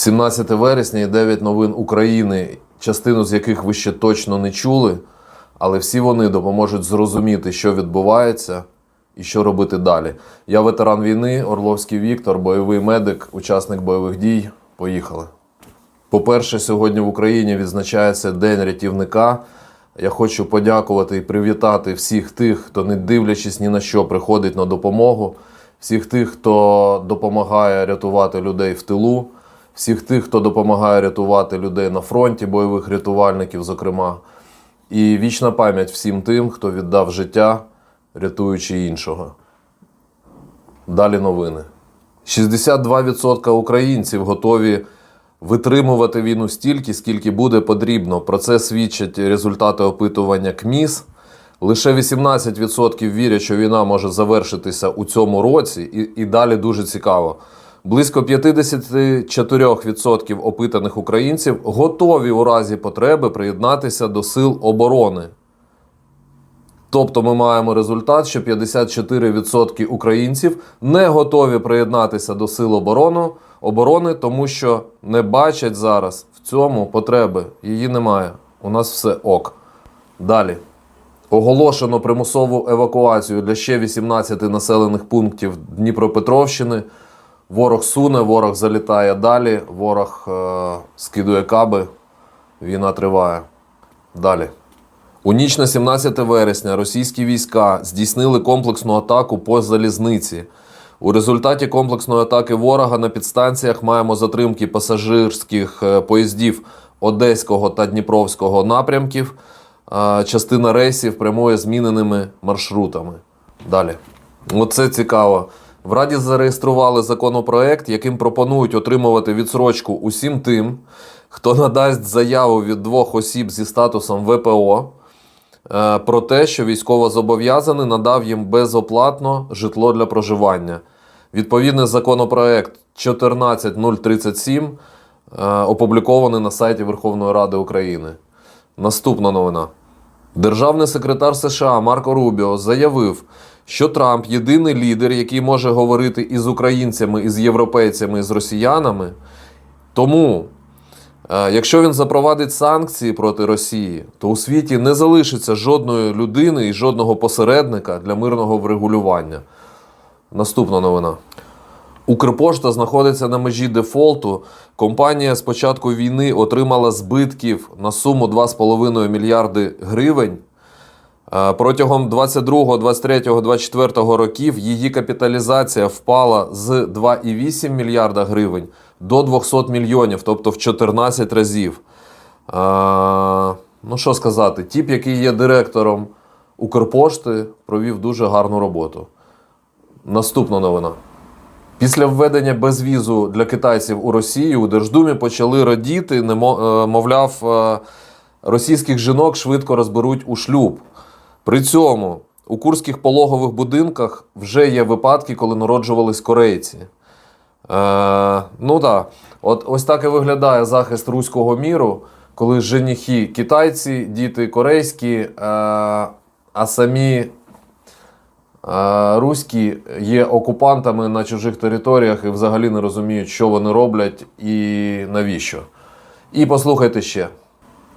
17 вересня і 9 новин України, частину з яких ви ще точно не чули, але всі вони допоможуть зрозуміти, що відбувається і що робити далі. Я ветеран війни, Орловський Віктор, бойовий медик, учасник бойових дій. Поїхали. По-перше, сьогодні в Україні відзначається День рятівника. Я хочу подякувати і привітати всіх тих, хто, не дивлячись ні на що, приходить на допомогу, всіх тих, хто допомагає рятувати людей в тилу, всіх тих, хто допомагає рятувати людей на фронті, бойових рятувальників, зокрема. І вічна пам'ять всім тим, хто віддав життя, рятуючи іншого. Далі новини. 62% українців готові витримувати війну стільки, скільки буде потрібно. Про це свідчать результати опитування КМІС. Лише 18% вірять, що війна може завершитися у цьому році, і, і далі дуже цікаво. Близько 54% опитаних українців готові у разі потреби приєднатися до сил оборони. Тобто ми маємо результат, що 54% українців не готові приєднатися до сил оборони, оборони, тому що не бачать зараз в цьому потреби. Її немає. У нас все ок. Далі. Оголошено примусову евакуацію для ще 18 населених пунктів Дніпропетровщини. Ворог суне, ворог залітає далі, ворог е- скидує каби. Війна триває. Далі. У ніч на 17 вересня російські війська здійснили комплексну атаку по залізниці. У результаті комплексної атаки ворога на підстанціях маємо затримки пасажирських е, поїздів Одеського та Дніпровського напрямків. Частина рейсів прямує зміненими маршрутами. Далі. Оце цікаво. В Раді зареєстрували законопроект, яким пропонують отримувати відсрочку усім тим, хто надасть заяву від двох осіб зі статусом ВПО е, про те, що військовозобов'язаний надав їм безоплатно житло для проживання. Відповідний законопроект 14037 е, опублікований на сайті Верховної Ради України. Наступна новина. Державний секретар США Марко Рубіо заявив, що Трамп єдиний лідер, який може говорити і з українцями, і з європейцями, і з росіянами. Тому, е, якщо він запровадить санкції проти Росії, то у світі не залишиться жодної людини і жодного посередника для мирного врегулювання. Наступна новина. Укрпошта знаходиться на межі дефолту. Компанія з початку війни отримала збитків на суму 2,5 мільярди гривень. Е, Протягом 22, 23, 24 років її капіталізація впала з 2,8 мільярда гривень до 200 мільйонів, тобто в 14 разів. Е, Ну що сказати, тіп, який є директором Укрпошти, провів дуже гарну роботу. Наступна новина. Після введення безвізу для китайців у Росію у Держдумі почали радіти, е, мовляв, е, російських жінок швидко розберуть у шлюб. При цьому у курських пологових будинках вже є випадки, коли народжувались корейці. Е, ну так, от ось так і виглядає захист руського міру, коли женихи китайці, діти корейські, е, а самі руські є окупантами на чужих територіях і взагалі не розуміють, що вони роблять і навіщо. І послухайте ще.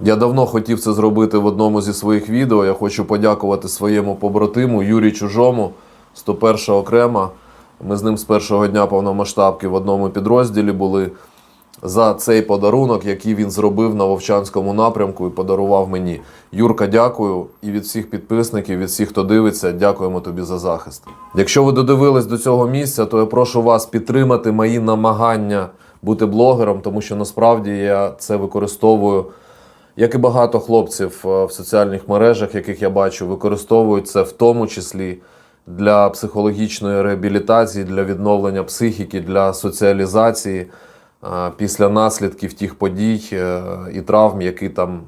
Я давно хотів це зробити в одному зі своїх відео. Я хочу подякувати своєму побратиму Юрію Чужому, 101 окрема. Ми з ним з першого дня повномасштабки в одному підрозділі були за цей подарунок, який він зробив на Вовчанському напрямку і подарував мені. Юрка, дякую. І від всіх підписників, від всіх, хто дивиться, дякуємо тобі за захист. Якщо ви додивились до цього місця, то я прошу вас підтримати мої намагання бути блогером, тому що насправді я це використовую. Як і багато хлопців е, в соціальних мережах, яких я бачу, використовують це в тому числі для психологічної реабілітації, для відновлення психіки, для соціалізації після наслідків тих подій е, і травм, які там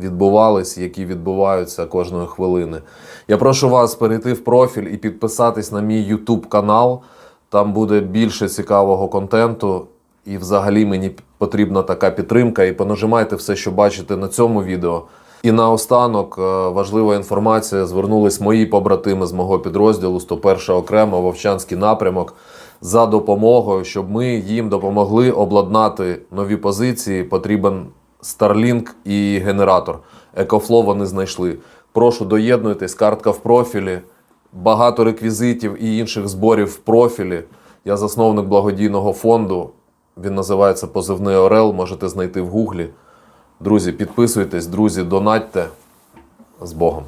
відбувались, які відбуваються кожної хвилини. Я прошу вас перейти в профіль і підписатись на мій YouTube канал. Там буде більше цікавого контенту. І взагалі мені потрібна така підтримка. І понажимайте все, що бачите на цьому відео. І наостанок е, важлива інформація. Звернулись мої побратими з мого підрозділу 101 окремо Вовчанський напрямок. за допомогою, щоб ми їм допомогли обладнати нові позиції. Потрібен Starlink і генератор. Екофло вони знайшли. Прошу доєднуйтесь, картка в профілі, багато реквізитів і інших зборів в профілі. Я засновник благодійного фонду. Він називається Позивний Орел. Можете знайти в гуглі. Друзі, підписуйтесь, друзі, донатьте з Богом.